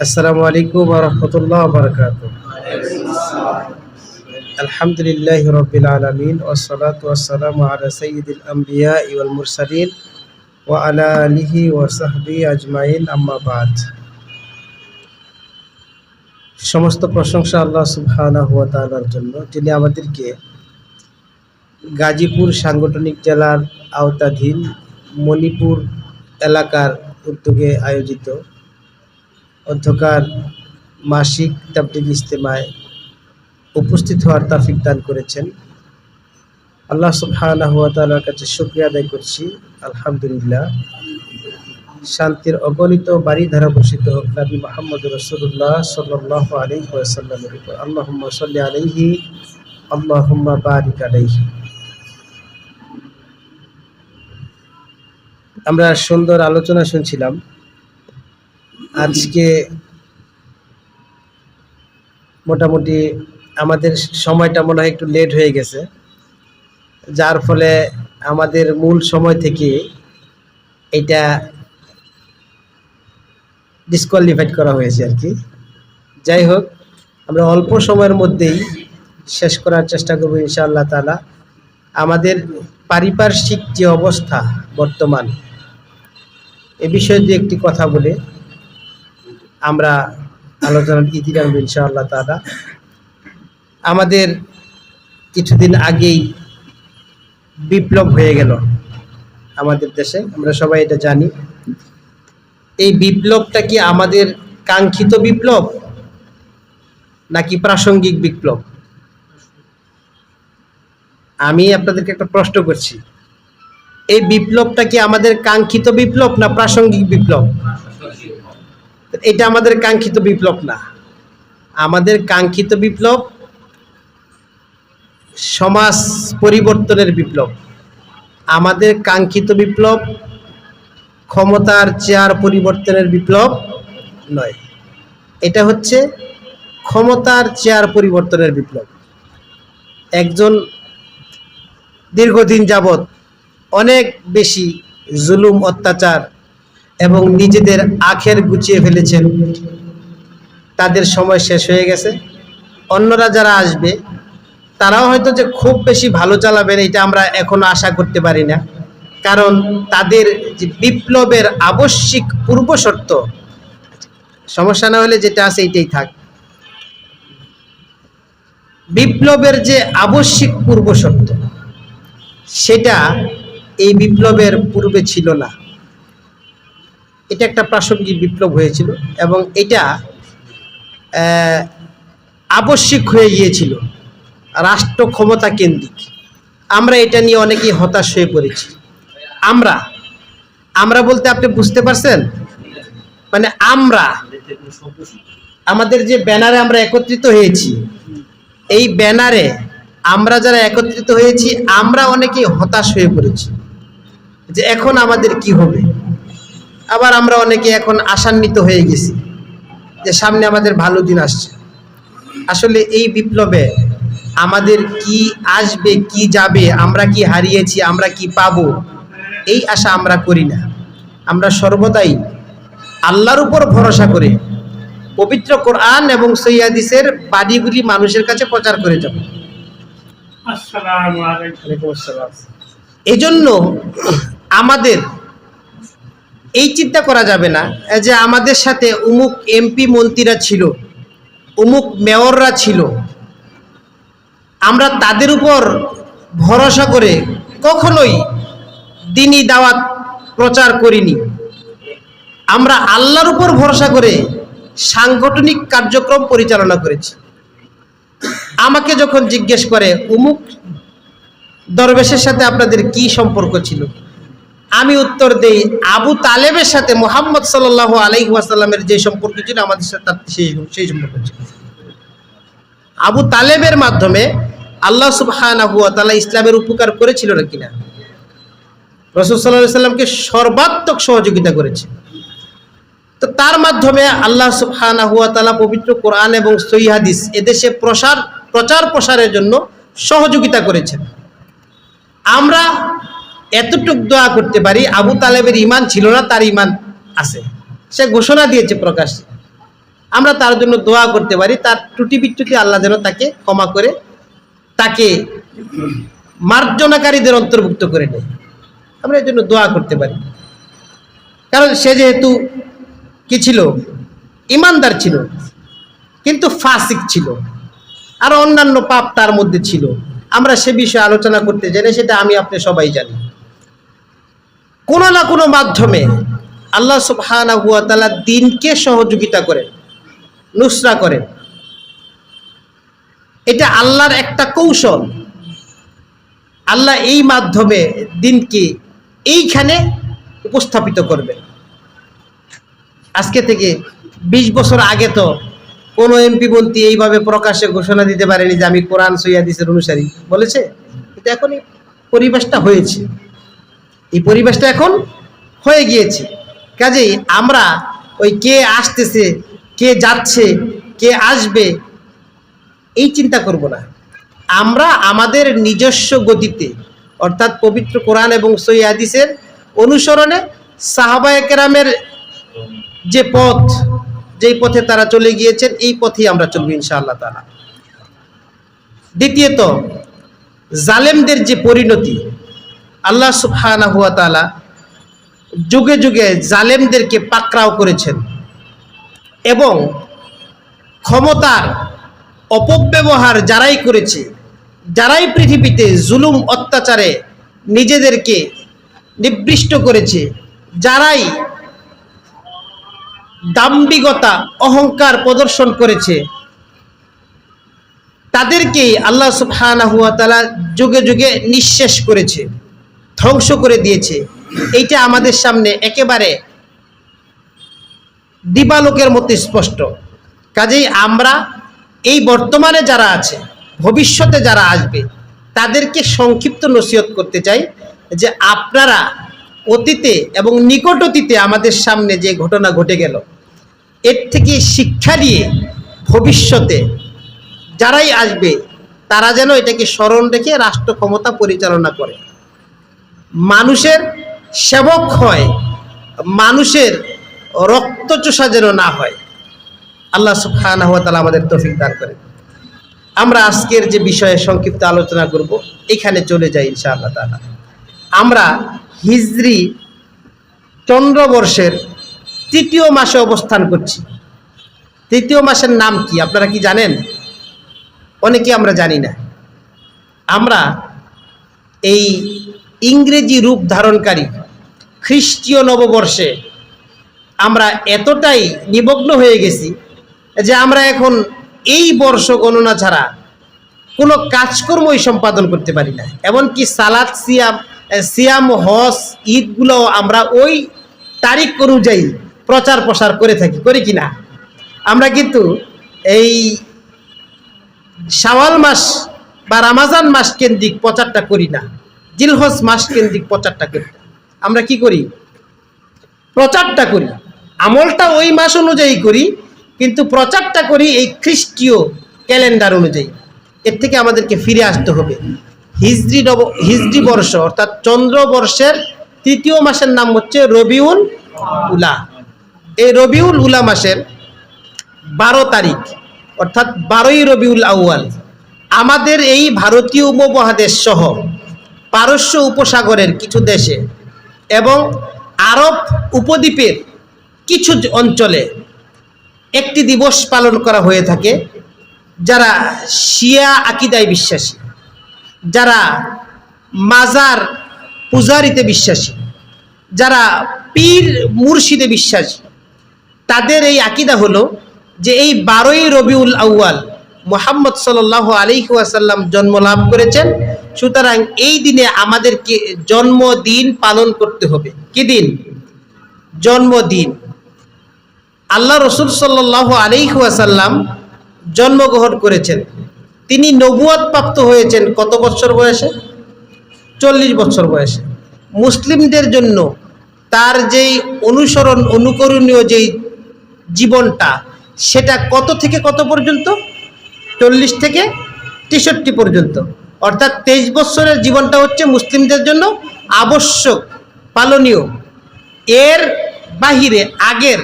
আসসালামু আলাইকুম রহমতুল্লাহ বরকাত আলহামদুলিল্লাহ রবিল আলমিন ওসলাত ওসালাম আলা সঈদুল আম্বিয়া ইউল মুরসালিন ও আলা আলিহি ও সাহবি আজমাইন আম্মাবাদ সমস্ত প্রশংসা আল্লাহ সুবহানাহু ওয়া তাআলার জন্য, যিনি আমাদেরকে গাজীপুর সাংগঠনিক জেলার আওতাধীন মণিপুর এলাকার উদ্যোগে আয়োজিত অধ্যকার মাসিক তাবলিগ ইস্তেমায় উপস্থিত হওয়ার তাফিক দান করেছেন। আল্লাহ তাআলার কাছে শুকরিয়া আদায় করছি। আলহামদুলিল্লাহ। শান্তির অগণিত বাড়ি ধারা বর্ষিত হোক নবী মোহাম্মদ রসুল্লাহ সাল্লাহ আলাইহি ওয়াসাল্লামের উপর। আল্লাহুম্মা সাল্লি আলাইহি, আল্লাহুম্মা বারিক আলাইহি। আমরা সুন্দর আলোচনা শুনছিলাম। আজকে মোটামুটি আমাদের সময়টা মনে হয় একটু লেট হয়ে গেছে। যার ফলে আমাদের মূল সময় থেকে এটা ডিসকোয়ালিফাইড করা হয়েছে আর কি। যাই হোক, আমরা অল্প সময়ের মধ্যেই শেষ করার চেষ্টা করব ইনশাআল্লাহ তালা আমাদের পারিপার্শ্বিক যে অবস্থা বর্তমান, এ বিষয়ে দু একটি কথা বলে। আমরা আলোচনার ইতি টানবো ইনশাআল্লাহ তালা আমাদের কিছুদিন আগেই বিপ্লব হয়ে গেল আমাদের দেশে, আমরা সবাই এটা জানি। এই বিপ্লবটা কি আমাদের কাঙ্ক্ষিত বিপ্লব নাকি প্রাসঙ্গিক বিপ্লব? আমি আপনাদেরকে একটা প্রশ্ন করছি, এই বিপ্লবটা কি আমাদের কাঙ্ক্ষিত বিপ্লব না প্রাসঙ্গিক বিপ্লব? এটা আমাদের কাঙ্ক্ষিত বিপ্লব না। আমাদের কাঙ্ক্ষিত বিপ্লব সমাজ পরিবর্তনের বিপ্লব। আমাদের কাঙ্ক্ষিত বিপ্লব ক্ষমতার চেয়ার পরিবর্তনের বিপ্লব নয়। এটা হচ্ছে ক্ষমতার চেয়ার পরিবর্তনের বিপ্লব। একজন দীর্ঘদিন যাবৎ অনেক বেশি জুলুম, অত্যাচার এবং নিজেদের আখের গুছিয়ে ফেলেছেন। তাদের সময় শেষ হয়ে গেছে। অন্যরা যারা আসবে, তারাও হয়তো যে খুব বেশি ভালো চালাবেন এটা আমরা এখনও আশা করতে পারি না। কারণ তাদের যে বিপ্লবের আবশ্যিক পূর্ব শর্ত, সমস্যা না হলে যেটা আছে এটাই থাক। বিপ্লবের যে আবশ্যিক পূর্ব শর্ত, সেটা এই বিপ্লবের পূর্বে ছিল না। এটা একটা প্রাসঙ্গিক বিপ্লব হয়েছিল এবং এটা আবশ্যিক হয়ে গিয়েছিল, রাষ্ট্র ক্ষমতা কেন্দ্রিক। আমরা এটা নিয়ে অনেকেই হতাশ হয়ে পড়েছি। আমরা আমরা বলতে আপনি বুঝতে পারছেন? মানে আমরা, আমাদের যে ব্যানারে আমরা একত্রিত হয়েছি, এই ব্যানারে আমরা যারা একত্রিত হয়েছি, আমরা অনেকেই হতাশ হয়ে পড়েছি যে এখন আমাদের কি হবে? আবার আমরা অনেকে এখন আশান্বিত হয়ে গেছি যে সামনে আমাদের ভালো দিন আসছে। আসলে এই বিপ্লবে আমাদের কি আসবে কি যাবে আমরা কি হারিয়েছি আমরা কি পাবো এই আশা আমরা করি না। আমরা সর্বদাই আল্লাহর উপর ভরসা করে পবিত্র কোরআন এবং সৈয়াদিসের বাড়িগুলি মানুষের কাছে প্রচার করে যাব। এজন্য আমাদের এই চিন্তা করা যাবে না। যে আমাদের সাথে উমুক এমপি মন্ত্রীরা ছিল উমুক মেয়ররা ছিল, আমরা তাদের উপর ভরসা করে কখনোই দিনই দাওয়াত প্রচার করিনি। আমরা আল্লাহর উপর ভরসা করে সাংগঠনিক কার্যক্রম পরিচালনা করেছি। আমাকে যখন জিজ্ঞেস করে উমুক দরবেশের সাথে আপনাদের কি সম্পর্ক ছিল? আমি উত্তর দেই, আবু তালেবের সাথে মোহাম্মদ সাল আলাইহি ওয়াসাল্লামের যে সম্পর্ক ছিল, আমাদের সাথে তার সেই সেই সম্পর্ক ছিল। আবু তালেবের মাধ্যমে আল্লাহ সুবহানাহু ওয়া ইসলামের উপকার করেছিল না কিনা? রসুল সাল্লাহ সাল্লামকে সর্বাত্মক সহযোগিতা করেছে। তো তার মাধ্যমে আল্লাহ তাআলা পবিত্র কোরআন এবং সৈহাদিস এদেশে প্রসার প্রচার প্রসারের জন্য সহযোগিতা করেছেন। আমরা এতটুক দোয়া করতে পারি, আবু তালেবের ইমান ছিল না, তার ইমান আছে। সে ঘোষণা দিয়েছে প্রকাশ্যে আমরা তার জন্য দোয়া করতে পারি, তার ত্রুটি বিচ্যুতি আল্লাহ যেন তাকে ক্ষমা করে, তাকে মার্জনাকারীদের অন্তর্ভুক্ত করে নেয়। আমরা এর জন্য দোয়া করতে পারি। কারণ সে যেহেতু কি ছিল? ইমানদার ছিল, কিন্তু ফাসিক ছিল। আর অন্যান্য পাপ তার মধ্যে ছিল। আমরা সে বিষয়ে আলোচনা করতে জেনে, সেটা আমি, আপনি সবাই জানি কোনো না কোনো মাধ্যমে আল্লাহ সুবহানা দিনকে সহযোগিতা করেন, নুসরা করেন। এটা আল্লাহর একটা কৌশল। আল্লাহ এই মাধ্যমে দিনকে এইখানে উপস্থাপিত করবেন। আজকে থেকে ২০ বছর আগে তো কোনো এমপি মন্ত্রী এইভাবে প্রকাশ্যে ঘোষণা দিতে পারেনি যে আমি কোরআন সৈয়াদিসের অনুসারী। বলেছে? এটা এখন এই পরিবেশটা হয়েছে। এই পরিবেশটা এখন হয়ে গিয়েছে। কাজেই আমরা ওই কে আসতেছে, কে যাচ্ছে, কে আসবে, এই চিন্তা করব না। আমরা আমাদের নিজস্ব গতিতে, অর্থাৎ পবিত্র কোরআন এবং সই হাদিসের অনুসরণে সাহাবায়ে কেরামের যে পথ, যেই পথে তারা চলে গিয়েছেন, এই পথেই আমরা চলবো ইনশাআল্লাহ তারা দ্বিতীয়ত, জালেমদের যে পরিণতি আল্লাহ সুবহানাহু হুয়া তাআলা যুগে যুগে জালেমদেরকে পাকড়াও করেছেন এবং ক্ষমতার অপব্যবহার যারাই করেছে, যারাই পৃথিবীতে জুলুম, অত্যাচারে নিজেদেরকে নিবৃষ্ট করেছে, যারাই দাম্ভিকতা, অহংকার প্রদর্শন করেছে, তাদেরকেই আল্লাহ সুবহানাহু ওয়া তাআলা যুগে যুগে নিঃশেষ করেছে। ধ্বংস করে দিয়েছে। এইটা আমাদের সামনে একেবারে দিবালোকের মতো স্পষ্ট। কাজেই আমরা এই বর্তমানে যারা আছে, ভবিষ্যতে যারা আসবে, তাদেরকে সংক্ষিপ্ত নসিহত করতে চাই যে আপনারা অতীতে এবং নিকট অতীতে আমাদের সামনে যে ঘটনা ঘটে গেল, এর থেকে শিক্ষা নিয়ে ভবিষ্যতে যারাই আসবে, তারা যেন এটাকে স্মরণ রেখে রাষ্ট্র ক্ষমতা পরিচালনা করে। মানুষের সেবক হয়, মানুষের রক্তচোষা যেন না হয়। আল্লাহ সুবহানাহু ওয়া তাআলা আমাদের তৌফিক দান করেন। আমরা আজকের যে বিষয়ে সংক্ষিপ্ত আলোচনা করব, এখানে চলে যাই ইনশাআল্লাহ তাআলা। আমরা হিজরি চন্দ্রবর্ষের তৃতীয় মাসে অবস্থান করছি। তৃতীয় মাসের নাম কি, আপনারা কি জানেন? অনেকে আমরা জানি না। আমরা এই ইংরেজি রূপ ধারণকারী খ্রিস্টীয় নববর্ষে আমরা এতটাই নিমগ্ন হয়ে গেছি যে আমরা এখন এই বর্ষ গণনা ছাড়া কোনো কাজকর্মই সম্পাদন করতে পারি না। এমনকি সালাদ, সিয়াম সিয়াম হস ঈদগুলো আমরা ওই তারিখ অনুযায়ী প্রচার প্রসার করে থাকি, করি কি না আমরা কিন্তু এই শাওয়াল মাস বা রামাজান মাস কেন্দ্রিক প্রচারটা করি না। জিলহজ মাস কেন্দ্রিক প্রচারটা করি। আমরা কি করি? প্রচারটা করি। আমলটা ওই মাস অনুযায়ী করি, কিন্তু প্রচারটা করি এই খ্রিস্টীয় ক্যালেন্ডার অনুযায়ী। এর থেকে আমাদেরকে ফিরে আসতে হবে। হিজরি নব, হিজরি বর্ষ, অর্থাৎ চন্দ্রবর্ষের তৃতীয় মাসের নাম হচ্ছে রবিউল উলা। এই রবিউল উলা মাসের বারো তারিখ, অর্থাৎ বারোই রবিউল আউয়াল। আমাদের এই ভারতীয় উপমহাদেশ সহ পারস্য উপসাগরের কিছু দেশে এবং আরব উপদ্বীপের কিছু অঞ্চলে একটি দিবস পালন করা হয়ে থাকে, যারা শিয়া আকিদায় বিশ্বাসী, যারা মাজার পূজারিতে বিশ্বাসী, যারা পীর মুর্শিদে বিশ্বাসী। তাদের এই আকিদা হলো যে এই বারোই রবিউল আউয়াল মোহাম্মদ সাল আলী ওয়াসাল্লাম জন্ম লাভ করেছেন। সুতরাং এই দিনে আমাদেরকে জন্মদিন পালন করতে হবে। কি দিন? জন্মদিন। আল্লাহ রসুল সাল্লাহ আলী ওয়াসাল্লাম জন্মগ্রহণ করেছেন। তিনি নবুয়াদ প্রাপ্ত হয়েছেন কত বছর বয়সে? চল্লিশ বছর বয়সে। মুসলিমদের জন্য তার যেই অনুসরণ, অনুকরণীয় যেই জীবনটা, সেটা কত থেকে কত পর্যন্ত? চল্লিশ থেকে তেষট্টি পর্যন্ত। অর্থাৎ তেইশ বছরের জীবনটা হচ্ছে মুসলিমদের জন্য আবশ্যক, পালনীয়। এর বাহিরে আগের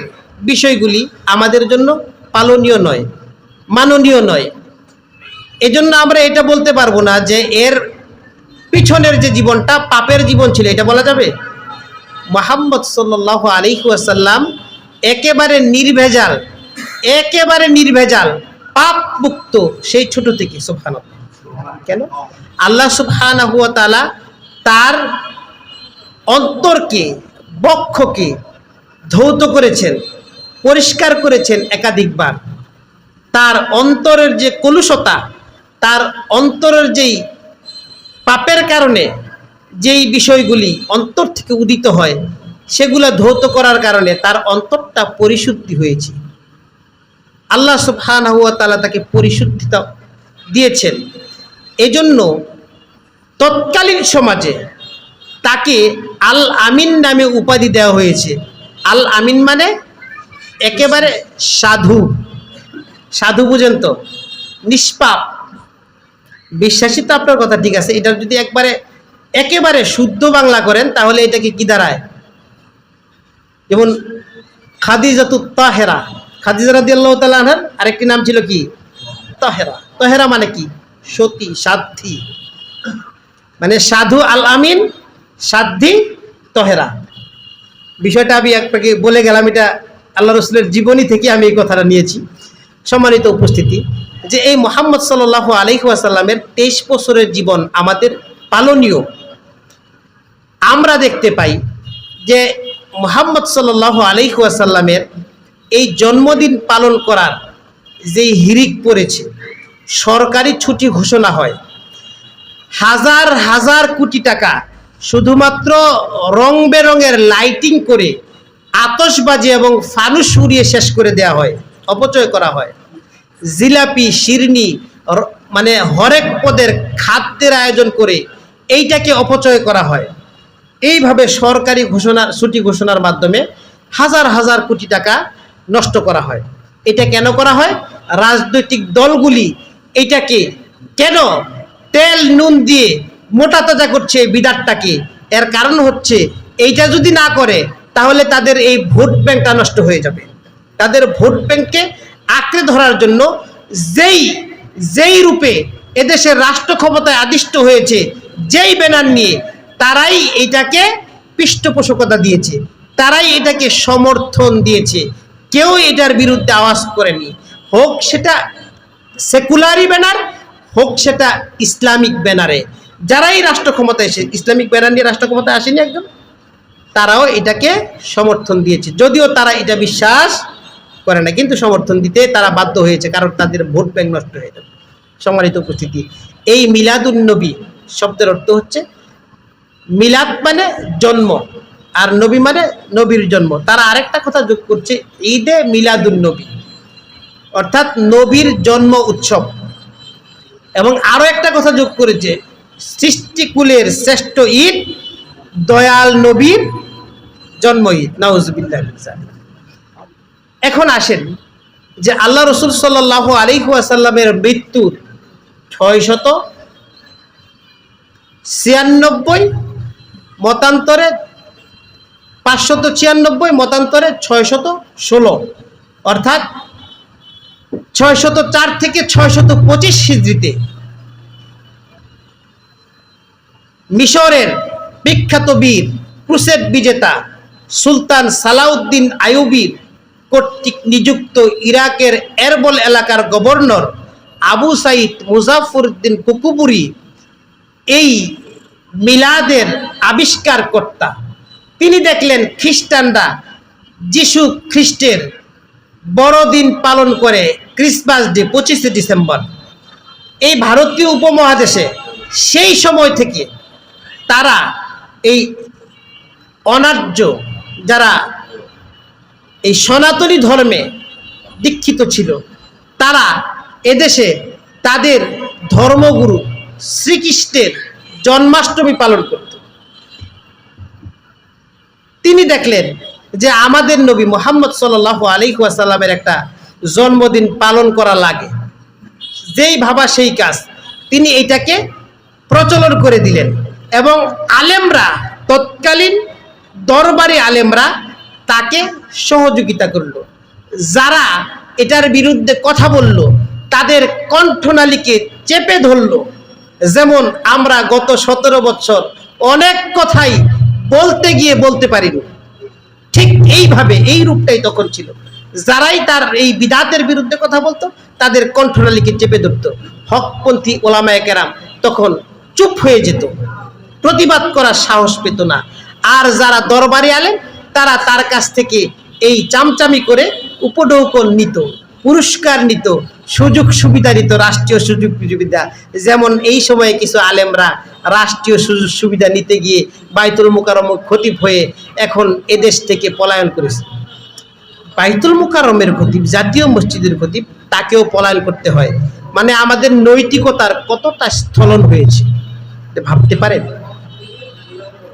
বিষয়গুলি আমাদের জন্য পালনীয় নয়, মাননীয় নয়। এজন্য আমরা এটা বলতে পারব না যে এর পিছনের যে জীবনটা পাপের জীবন ছিল, এটা বলা যাবে? মোহাম্মদ সাল্লাহ আলিহাসাল্লাম একেবারে নির্ভেজাল একেবারে নির্ভেজাল। পাপ মুক্ত সেই ছোট থেকে সুবহান কেন? আল্লাহ সুবহান তার অন্তরকে, বক্ষকে ধৌত করেছেন, পরিষ্কার করেছেন একাধিকবার। তার অন্তরের যে কলুষতা, তার অন্তরের যেই পাপের কারণে যেই বিষয়গুলি অন্তর থেকে উদিত হয়, সেগুলো ধৌত করার কারণে তার অন্তরটা পরিশুদ্ধি হয়েছে। আল্লাহ সুবহান তালা তাকে পরিশুদ্ধিতা দিয়েছেন। এজন্য তৎকালীন সমাজে তাকে আল আমিন নামে উপাধি দেওয়া হয়েছে। আল আমিন মানে একেবারে সাধু। সাধু বুঝেন তো? নিষ্পাপ। বিশ্বাসী তো আপনার কথা ঠিক আছে। এটা যদি একবারে একেবারে শুদ্ধ বাংলা করেন, তাহলে এটাকে কি দাঁড়ায়? যেমন খাদিজাতু তাহেরা। খাদিজা রাদি আল্লাহ তালাহার আরেকটি নাম ছিল কি? তহেরা। তহেরা মানে কি? সতী, সাধ্যী। মানে সাধু আল আমিন, সাধ্যী, তহেরা। বিষয়টা আমি আপনাকে বলে গেলাম, এটা আল্লাহ রসুলের জীবনী থেকে আমি এই কথাটা নিয়েছি। সম্মানিত উপস্থিতি, যে এই মোহাম্মদ সাল আলহিহাসাল্লামের তেইশ বছরের জীবন আমাদের পালনীয়। আমরা দেখতে পাই যে মোহাম্মদ সাল আলহিহাসাল্লামের এই জন্মদিন পালন করার যেই হিরিক পড়েছে, সরকারি ছুটি ঘোষণা হয়। হাজার হাজার কোটি টাকা শুধুমাত্র রং বেরঙের লাইটিং করে আতশবাজি এবং ফানুস উড়িয়ে শেষ করে দেওয়া হয়, অপচয় করা হয়। জিলাপি, শিরনি মানে হরেক পদের খাদ্যের আয়োজন করে এইটাকে অপচয় করা হয়। এইভাবে সরকারি ঘোষণা ছুটি ঘোষণার মাধ্যমে হাজার হাজার কোটি টাকা নষ্ট করা হয়। এটা কেন করা হয়? রাজনৈতিক দলগুলি এটাকে কেন তেল, নুন দিয়ে মোটা তাজা করছে এই বিদাতটাকে? এর কারণ হচ্ছে এইটা যদি না করে, তাহলে তাদের এই ভোট ব্যাংকটা নষ্ট হয়ে যাবে। তাদের ভোট ব্যাংককে আঁকড়ে ধরার জন্য যেই যেই রূপে এদেশের রাষ্ট্র ক্ষমতায় আদিষ্ট হয়েছে, যেই ব্যানার নিয়ে তারাই এটাকে পৃষ্ঠপোষকতা দিয়েছে, তারাই এটাকে সমর্থন দিয়েছে। কেউ এটার বিরুদ্ধে আওয়াজ করেনি। হোক সেটা সেকুলারি ব্যানার, হোক সেটা ইসলামিক ব্যানারে। যারাই রাষ্ট্র ক্ষমতায় এসে, ইসলামিক ব্যানার নিয়ে রাষ্ট্র ক্ষমতায় আসেনি একজন, তারাও এটাকে সমর্থন দিয়েছে। যদিও তারা এটা বিশ্বাস করে না, কিন্তু সমর্থন দিতে তারা বাধ্য হয়েছে, কারণ তাদের ভোট ব্যাংক নষ্ট হয়ে যাবে। সম্মানিত উপস্থিতি, এই মিলাদুন নবী শব্দের অর্থ হচ্ছে মিলাদ মানে জন্ম। আর নবী মানে নবীর জন্ম। তারা আরেকটা কথা যোগ করছে, ঈদে মিলাদুন নবী। অর্থাৎ নবীর জন্ম উৎসব। এবং আরও একটা কথা যোগ করেছে, সৃষ্টিকুলের শ্রেষ্ঠ ঈদ দয়াল নবীর জন্ম ঈদ। নাউজুবিল্লাহ এখন আসেন যে আল্লাহ রসুল সাল্লাহ আলিহাসাল্লামের মৃত্যুর ছয় শত ছিয়ানব্বই মতান্তরে পাঁচশত ছিয়ানব্বই, মতান্তরে ছয় শত ষোলো। অর্থাৎ ছয় শত চার থেকে ছয় শত পঁচিশ হিজড়িতে মিশরের বিখ্যাত বীর ক্রুসেড বিজেতা সুলতান সালাউদ্দিন আইয়ুবীর কর্তৃক নিযুক্ত ইরাকের এরবল এলাকার governor Abu Saeed Muzaffaruddin Kukburi এই মিলাদের আবিষ্কার কর্তা তিনি দেখলেন খ্রিস্টানরা যিশু খ্রিস্টের বড়দিন পালন করে ক্রিসমাস ডে, পঁচিশে ডিসেম্বর। এই ভারতীয় উপমহাদেশে সেই সময় থেকে তারা এই অনার্য যারা এই সনাতনী ধর্মে দীক্ষিত ছিল, তারা এদেশে তাদের ধর্মগুরু শ্রীকৃষ্ণের জন্মাষ্টমী পালন করত। তিনি দেখলেন যে আমাদের নবী মোহাম্মদ সাল আলিহাসাল্লামের একটা জন্মদিন পালন করা লাগে। যেই ভাবা সেই কাজ। তিনি এইটাকে প্রচলন করে দিলেন এবং আলেমরা, তৎকালীন দরবারি আলেমরা তাকে সহযোগিতা করল। যারা এটার বিরুদ্ধে কথা বলল, তাদের কণ্ঠনালীকে চেপে ধরল। যেমন আমরা গত সতেরো বছর অনেক কথাই বলতে গিয়ে বলতে পারিনি। ঠিক এইভাবে, এই রূপটাই তখন ছিল। যারাই তার এই বিধাতের বিরুদ্ধে কথা বলতো, তাদের কণ্ঠনালীকে চেপে ধরতো। হকপন্থী ওলামায় কেরাম তখন চুপ হয়ে যেত। প্রতিবাদ করার সাহস পেত না। আর যারা দরবারে আলেন তারা তার কাছ থেকে এই চামচামি করে উপঢৌকন নিত। পুরস্কার নিত, সুযোগ সুবিধা নিত, রাষ্ট্রীয় সুযোগ সুবিধা। যেমন এই সময়ে কিছু আলেমরা রাষ্ট্রীয় সুযোগ সুবিধা নিতে গিয়ে বাইতুল মুকারম খতিব হয়ে এখন এদেশ থেকে পলায়ন করেছে। বাইতুল মুকারমের খতিব, জাতীয় মসজিদের খতিব, তাকেও পলায়ন করতে হয়। মানে আমাদের নৈতিকতার কতটা স্থলন হয়েছে ভাবতে পারেন?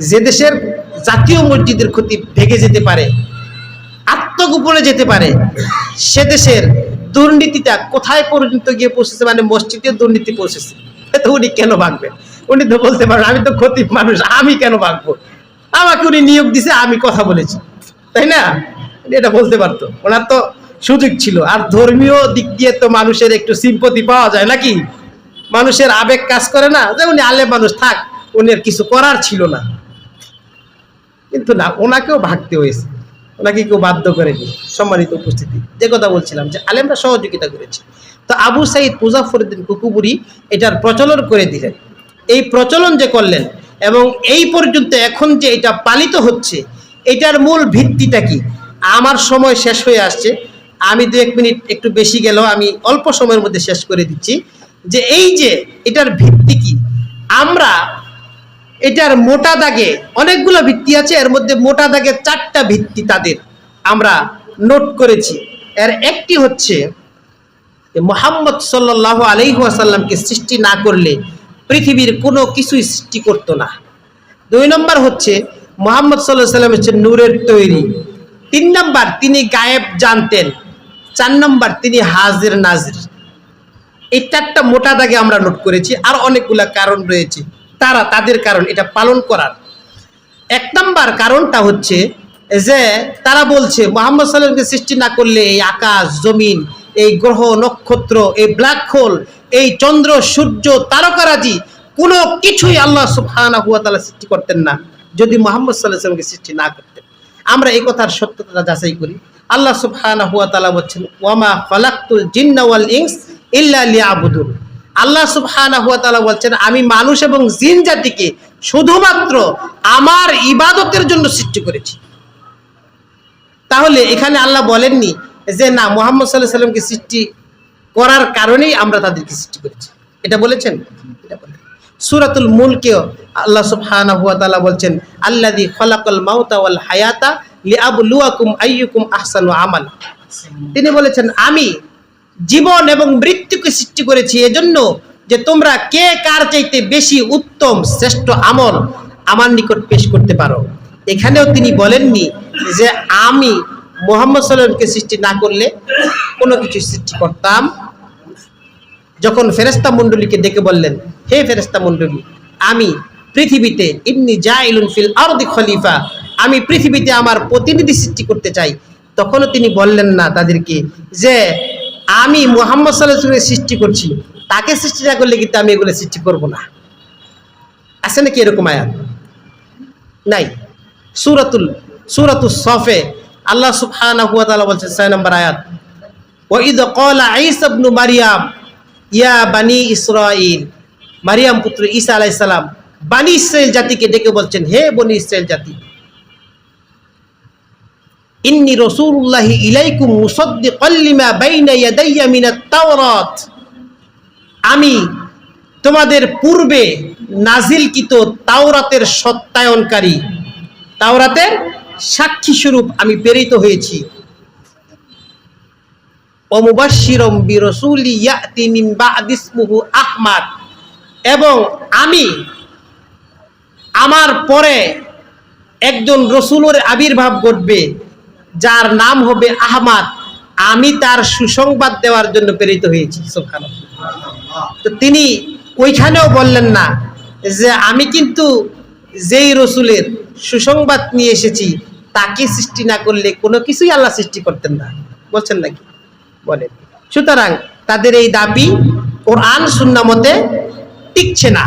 যে দেশের জাতীয় মসজিদের খতিব ভেঙে যেতে পারে আত্মগোপনে যেতে পারে। সে দেশের দুর্নীতিটা কোথায় পর্যন্ত গিয়ে পৌঁছেছে? মানে মসজিদে দুর্নীতি পৌঁছেছে। উনি কেন ভাগবেন উনি তো বলতে পারেন আমি তো ক্ষতি মানুষ, আমি কেন ভাগবো আমাকে উনি নিয়োগ দিছে, আমি কথা বলেছি। তাই না? এটা বলতে পারতো। ওনার তো সুযোগ ছিল। আর ধর্মীয় দিক দিয়ে তো মানুষের একটু সিম্পতি পাওয়া যায় নাকি? মানুষের আবেগ কাজ করে না? যে উনি আলে মানুষ, থাক, উনি কিছু করার ছিল না। কিন্তু না, ওনাকেও ভাগতে হয়েছে। ওনাকে কেউ বাধ্য করেনি সম্মানিত উপস্থিতি। যে কথা বলছিলাম যে আলেমরা সহযোগিতা করেছে। তো আবু সাইদ মুজাফরুদ্দিন কুকুবুরি এটার প্রচলন করে দিলেন। এই প্রচলন যে করলেন এবং এই পর্যন্ত এখন যে এটা পালিত হচ্ছে, এটার মূল ভিত্তিটা কি? আমার সময় শেষ হয়ে আসছে। আমি দু এক মিনিট একটু বেশি গেলেও আমি অল্প সময়ের মধ্যে শেষ করে দিচ্ছি। যে এই যে এটার ভিত্তি কি? আমরা এটার মোটা দাগে অনেকগুলো ভিত্তি আছে, এর মধ্যে মোটা দাগে চারটা ভিত্তি তাদের। আমরা নোট করেছি। এর একটি হচ্ছে মোহাম্মদ সাল্লাহ আলহিহাসাল্লামকে সৃষ্টি না করলে পৃথিবীর কোনো কিছুই সৃষ্টি করতো না। দুই নম্বর হচ্ছে মোহাম্মদ সাল্লাহ সাল্লাম হচ্ছে নূরের তৈরি। তিন নম্বর তিনি গায়েব জানতেন। চার নম্বর তিনি হাজির নাজির। এই চারটা মোটা দাগে আমরা নোট করেছি। আর অনেকগুলা কারণ রয়েছে। তারা তাদের কারণ এটা পালন করার। এক নাম্বার কারণটা হচ্ছে যে তারা বলছে, মোহাম্মদ সাল্লামকে সৃষ্টি না করলে এই আকাশ, জমিন, এই গ্রহ, নক্ষত্র, এই ব্ল্যাক হোল, এই চন্দ্র, সূর্য, তারকারাজি কোনো কিছুই আল্লাহ সুবহানাহু ওয়া তাআলা সৃষ্টি করতেন না, যদি মোহাম্মদ সাল্লাহ সাল্লামকে সৃষ্টি না করতেন। আমরা এই কথার সত্যতা যাচাই করি। আল্লাহ সুবহানাহু ওয়া তাআলা বলছেন ওয়ামা ফালাক্তুল জিন্না ইংস ইল্লা লিয়াবুদুন। আল্লাহ সুবহানাহু ওয়া তাআলা বলছেন, আমি মানুষ এবং জিন জাতিকে শুধুমাত্র আমার ইবাদতের জন্য সৃষ্টি করেছি। তাহলে এখানে আল্লাহ বলেননি যে, না, মোহাম্মদ সাল্লাহ সাল্লামকে সৃষ্টি করার কারণেই আমরা তাদেরকে সৃষ্টি করেছি। এটা বলেছেন? এটা বলেন সুরাতুল মুলকেও আল্লাহ সুবহানাহু ওয়া তাআলা বলছেন, আল্লাযী খালাকাল মাউতা ওয়াল হায়াতা লিআবলুয়াকুম আইয়ুকুম আহসানু আমাল। তিনি বলেছেন, আমি জীবন এবং মৃত্যুকে সৃষ্টি করেছি এজন্য যে তোমরা কে কার চাইতে বেশি উত্তম, শ্রেষ্ঠ আমল আমার নিকট পেশ করতে পারো। এখানেও তিনি বলেননি যে আমি মোহাম্মদ সাল্লামকে সৃষ্টি না করলে কোনো কিছু সৃষ্টি করতাম। যখন ফেরেস্তা মণ্ডলীকে ডেকে বললেন, হে ফেরেস্তা মণ্ডলী, আমি পৃথিবীতে ইমনি জাইলুন ফিল আরদি খলিফা, আমি পৃথিবীতে আমার প্রতিনিধি সৃষ্টি করতে চাই। তখনও তিনি বললেন না তাদেরকে যে আমি মোহাম্মদ সাল্লাহ সৃষ্টি করছি। তাকে সৃষ্টি না করলে কিন্তু আমি এগুলো সৃষ্টি করব না। আছে নাকি এরকম আয়াত? নাই। সুরাতুল সুরাতুল সফে আল্লাহ সুবহানাহু ওয়া তাআলা বলছেন 6 নম্বর আয়াত, ওয়া ইদ ক্বালা মারইয়াম ইয়া বানি ইসরাঈল। মারিয়াম পুত্র ঈসা আলাইহিস সালাম বানি ইসরাইল জাতিকে ডেকে বলছেন, হে বনি ইসরাইল জাতি ইন্নি রাসূলুল্লাহি ইলাইকুম মুসাদ্দিকাল লিমা বাইনা ইয়াদাইয়া মিনাত তাওরাত। আমি তোমাদের পূর্বে নাজিলকৃত তাওরাতের সত্যায়নকারী। তাওরাতের সাক্ষী স্বরূপ আমি প্রেরিত হয়েছি। অমুবাশিরম বিরসুলি ইয়াতি মিন বা'দি ইসমুহু আহমাদ। এবং আমি আমার পরে একজন রসুলের আবির্ভাব ঘটবে। যার নাম হবে আহমাদ। আমি তার সুসংবাদ দেওয়ার জন্য প্রেরিত হয়েছি তো তিনি ওইখানেও বললেন না যে আমি কিন্তু যেই রসুলের সুসংবাদ নিয়ে এসেছি, তাকে সৃষ্টি না করলে কোনো কিছুই আল্লাহ সৃষ্টি করতেন না। বলছেন নাকি? বলেন। সুতরাং তাদের এই দাবি কোরআন সুন্না মতে টিকছে না।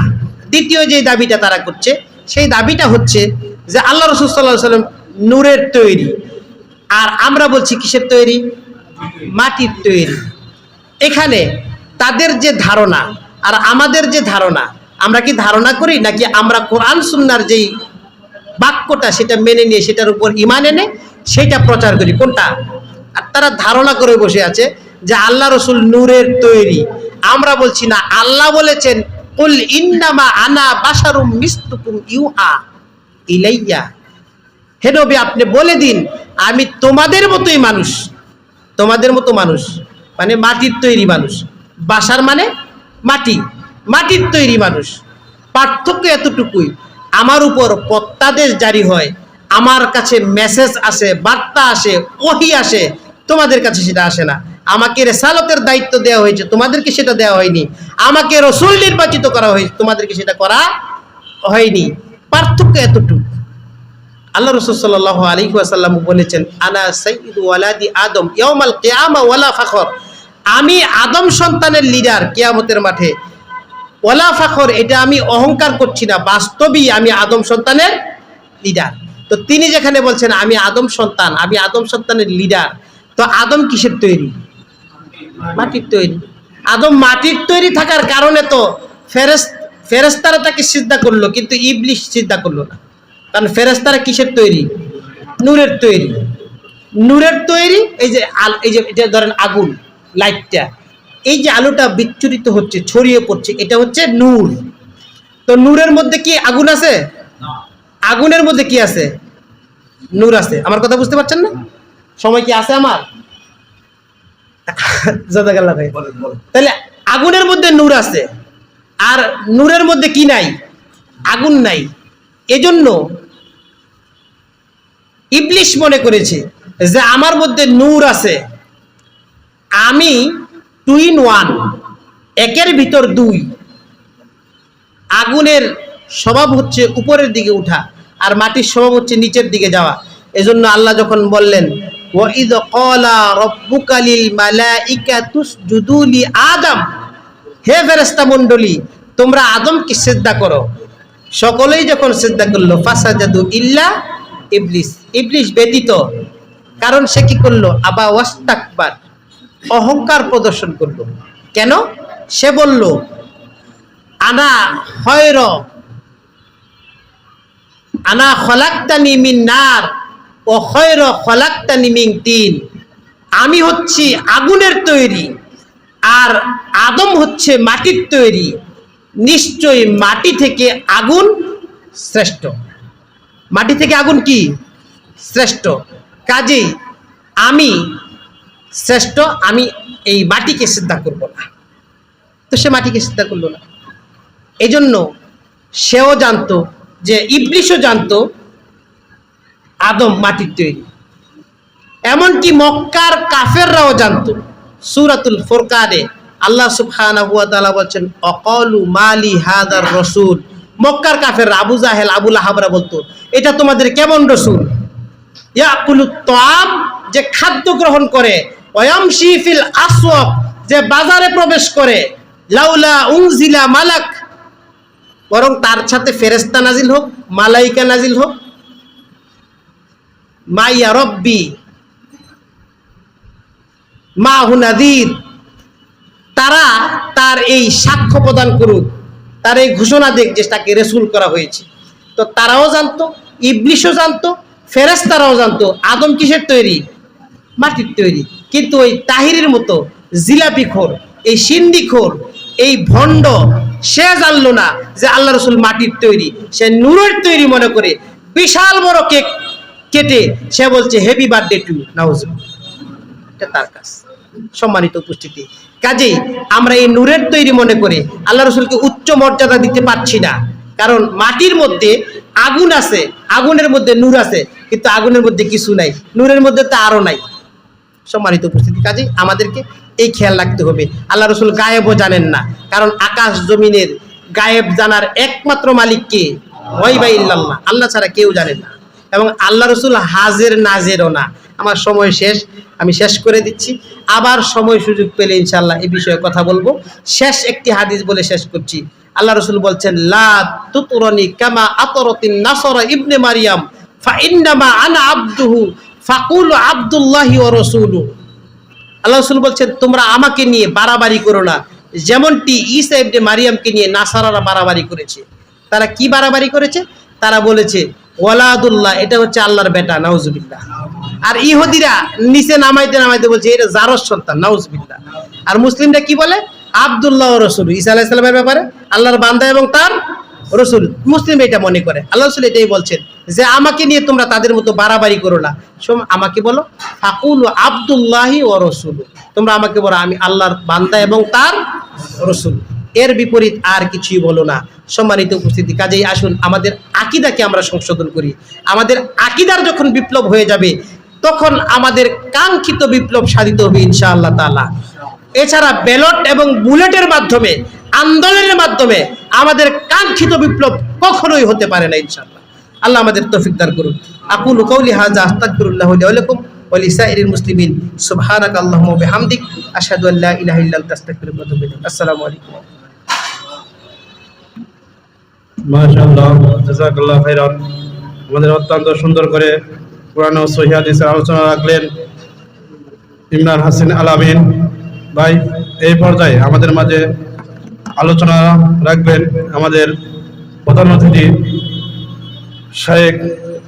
দ্বিতীয় যে দাবিটা তারা করছে, সেই দাবিটা হচ্ছে যে আল্লাহ রসুল সাল্লাহ সাল্লাম নূরের তৈরি। আর আমরা বলছি কিসের তৈরি? মাটির তৈরি। এখানে তাদের যে ধারণা আর আমাদের যে ধারণা, আমরা কি ধারণা করি নাকি আমরা কোরআন সুন্নার যেই বাক্যটা সেটা মেনে নিয়ে সেটার উপর ইমান এনে সেটা প্রচার করি? কোনটা? আর তারা ধারণা করে বসে আছে যে আল্লাহ রসুল নূরের তৈরি। আমরা বলছি না, আল্লাহ বলেছেন ইন্নামা আনা বাসারুম মিস্তুকুম ইউহা ইলাইয়া। হে নবী, আপনি বলে দিন, আমি তোমাদের মতোই মানুষ। তোমাদের মতো মানুষ। মানে মাটির তৈরি মানুষ। বাসার মানে মাটি। মাটির তৈরি মানুষ। পার্থক্য এতটুকুই। আমার উপর প্রত্যাদেশ জারি হয়। আমার কাছে মেসেজ আসে, বার্তা আসে, ওহি আসে। তোমাদের কাছে সেটা আসে না। আমাকে রেসালতের দায়িত্ব দেওয়া হয়েছে, তোমাদেরকে সেটা দেওয়া হয়নি। আমাকে রসুল নির্বাচিত করা হয়েছে, তোমাদেরকে সেটা করা হয়নি। পার্থক্য এতটুকু। আল্লাহ রসুল সাল্লাহ আলী ওয়াসাল্লাম বলেছেন আনা সঈদ ওয়ালাদি আদম ইয়মাল কেয়ামা ওয়ালা ফাখর। আমি আদম সন্তানের লিডার কেয়ামতের মাঠে। ওয়ালা ফাখর, এটা আমি অহংকার করছি না, বাস্তবই আমি আদম সন্তানের লিডার। তো তিনি যেখানে বলছেন, আমি আদম সন্তান, আমি আদম সন্তানের লিডার। তো আদম কিসের তৈরি? মাটির তৈরি। আদম মাটির তৈরি থাকার কারণে তো ফেরেস ফেরেস্তারা তাকে সিদ্ধা করল, কিন্তু ইবলিশ সিদ্ধা করল না। কারণ ফেরেস্তারা কিসের তৈরি? নূরের তৈরি। নূরের তৈরি এই যে আল এই যে এটা ধরেন আগুন লাইটটা। এই যে আলোটা বিচ্ছুরিত হচ্ছে ছড়িয়ে পড়ছে এটা হচ্ছে নূর। তো নূরের মধ্যে কি আগুন আছে? আগুনের মধ্যে কি আছে? নূর আছে। আমার কথা বুঝতে পারছেন না? সময় কি আছে আমার? ভাই তাহলে আগুনের মধ্যে নূর আছে আর নূরের মধ্যে কি নাই? আগুন নাই। এজন্য ইবলিশ মনে করেছে যে আমার মধ্যে নূর আছে। আমি টু ইন ওয়ান একের ভিতর দুই। আগুনের স্বভাব হচ্ছে উপরের দিকে উঠা আর মাটির স্বভাব হচ্ছে নিচের দিকে যাওয়া। এজন্য আল্লাহ যখন বললেন আদম। হে ফেরেশতা মণ্ডলী, তোমরা আদমকে সিজদা করো। সকলেই যখন সিজদা করল, ফাসাজাদু ইল্লা ইবলিস ইবলিস ব্যতীত, কারণ সে কি করল? আবা ওয়াস্তাকবার, অহংকার প্রদর্শন করল। কেন? সে বলল, আনা হয়র আনা খলাক্তানি মিন নার, ও খয়র খলাক্তানি মিন তিন। আমি হচ্ছি আগুনের তৈরি, আর আদম হচ্ছে মাটির তৈরি। নিশ্চয়ই মাটি থেকে আগুন শ্রেষ্ঠ। মাটি থেকে আগুন কি? শ্রেষ্ঠ। কাজেই আমি শ্রেষ্ঠ, আমি এই মাটিকে সিদ্ধা করব না। তো সে মাটিকে সিদ্ধা করল না। এই জন্য সেও জানতো যে ইবলিশও জানতো আদম মাটির তৈরি। এমনকি মক্কার কাফেররাও জানতো। সুরাতুল ফোরকানে আল্লাহ সুবহানাহু বলছেন, অকলু মালি হাদার রসুল। মক্কার কাফের আবু জাহেল আবুল আহাবরা বলতো, এটা তোমাদের কেমন রসুল? ইয়াকুলু যে খাদ্য গ্রহণ করে, ওয়ামশি ফিল আসওয়াক যে বাজারে প্রবেশ করে, লাউলা উনজিলা মালাক বরং তার সাথে ফেরেস্তা নাজিল হোক, মালাইকা নাজিল হোক। মাইয়া রব্বি মা হুনাদির তারা তার এই সাক্ষ্য প্রদান করুক। তার এই ঘোষণা দেখ যে তাকে রেসুল করা হয়েছে। তো তারাও জানতো, ইবলিশও জানতো ফেরেস্তারাও জানতো, আদম কিসের তৈরি? মাটির তৈরি। কিন্তু ওই তাহিরের মতো জিলাপি খোর, এই সিন্দি খোর, এই ভণ্ড, সে জানলো না যে আল্লাহ রসুল মাটির তৈরি। সে নূরের তৈরি মনে করে বিশাল বড় কেক কেটে সে বলছে হ্যাপি বার্থডে টু নাউজ এটা তার কাজ। সম্মানিত উপস্থিতি। কাজেই আমরা এই নূরের তৈরি মনে করে, আল্লাহ রসুলকে উচ্চ মর্যাদা দিতে পারছি না। কারণ মাটির মধ্যে আগুন আছে, আগুনের মধ্যে নূর আছে, কিন্তু আগুনের মধ্যে কিছু নাই, নূরের মধ্যে তো আরও নাই। সম্মানিত উপস্থিতি, কাজেই আমাদেরকে এই খেয়াল রাখতে হবে। আল্লাহ রসুল গায়েবও জানেন না, কারণ আকাশ জমিনের গায়েব জানার একমাত্র মালিক কে? ওয়াই বাই ইল্লাল্লাহ, আল্লাহ ছাড়া কেউ জানেন না। এবং আল্লাহ রসুল হাজের নাজেরও না। আমার সময় শেষ, আমি শেষ করে দিচ্ছি। আবার সময় সুযোগ পেলে ইনশাল্লাহ এই বিষয়ে কথা বলব। শেষ একটি হাদিস বলে শেষ করছি। আল্লাহ রসুল বলছেন, লা তুতরনি কামা আতরতিন নাসর ইবনে মারিয়াম ফা ইন্নামা আনা আব্দুহু, ফাকুল আব্দুল্লাহি ও রসুলু। আল্লাহ রসুল বলছেন, তোমরা আমাকে নিয়ে বাড়াবাড়ি করো না। যেমনটি ঈসা ইবনে মারিয়ামকে নিয়ে নাসারারা বাড়াবাড়ি করেছে। তারা কি বাড়াবাড়ি করেছে? তারা বলেছে ওয়ালাদুল্লাহ, এটা হচ্ছে আল্লাহর বেটা, নাউজুবিল্লাহ। আর ইহুদিরা নিচে নামাইতে নামাইতে বলছে, এটা জারস সন্তান, নাউজুবিল্লাহ। আর মুসলিমরা কি বলে? আব্দুল্লাহ রসুল, ঈসা আলাহ ইসলামের ব্যাপারে, আল্লাহর বান্দা এবং তার রসুল। মুসলিম এটা মনে করে। আল্লাহ রসুল এটাই বলছেন যে, আমাকে নিয়ে তোমরা তাদের মতো বাড়াবাড়ি করো না। শোন আমাকে বলো, ফাকুল আব্দুল্লাহি ও রসুল। তোমরা আমাকে বলো, আমি আল্লাহর বান্দা এবং তার রসুল। এর বিপরীত আর কিছুই বলো না। সম্মানিত উপস্থিতি, কাজেই আসুন আমাদের আকিদাকে আমরা সংশোধন করি। আমাদের আকিদার যখন বিপ্লব হয়ে যাবে, তখন আমাদের কাঙ্ক্ষিত বিপ্লব সাধিত হবে ইনশাআল্লাহ তাআলা। এছাড়া ব্যালট এবং বুলেটের মাধ্যমে, আন্দোলনের মাধ্যমে আমাদের কাঙ্ক্ষিত বিপ্লব কখনোই হতে পারে না ইনশাআল্লাহ। আল্লাহ আমাদের তৌফিক দান করুন। আকুল কওলি আস্তাগফিরুল্লাহ লি ওয়া লাকুম ওয়া লিসাইরিল মুসলিমিন। সুবহানাকা আল্লাহুম্মা ওয়া বিহামদিক। আশহাদু আল্লা ইলাহা ইল্লা আনতা আস্তাগফিরুকা ওয়া আতুবু ইলাইক আসসালামু আলাইকুম মাশাআল্লাহ জাযাকাল্লাহ খাইরান। আমাদের অত্যন্ত সুন্দর করে কোরআন ও সহিহ আলোচনা রাখলেন ইমরান হাসিন আলামিন। ভাই, এই পর্যায়ে আমাদের মাঝে আলোচনা রাখবেন আমাদের প্রধান অতিথি শেখ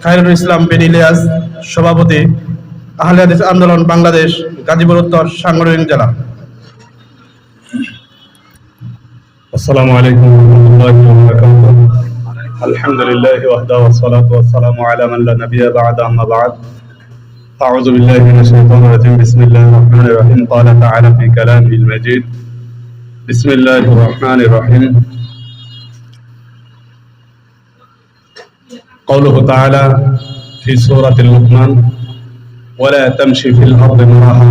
খায়রুল ইসলাম বিন ইলিয়াস, সভাপতি আহলে হাদিস আন্দোলন বাংলাদেশ, গাজীপুর উত্তর সাংগঠনিক জেলা। السلام عليكم ورحمة الله وبركاته. الحمد لله وحده والصلاة والسلام على من لا نبي بعد أما بعد. أعوذ بالله من الشيطان الرجيم. بسم الله الرحمن الرحيم. قال تعالى في كلامه المجيد. بسم الله الرحمن الرحيم. قوله تعالى في سورة اللقمان ولا تمشي في الأرض مرحا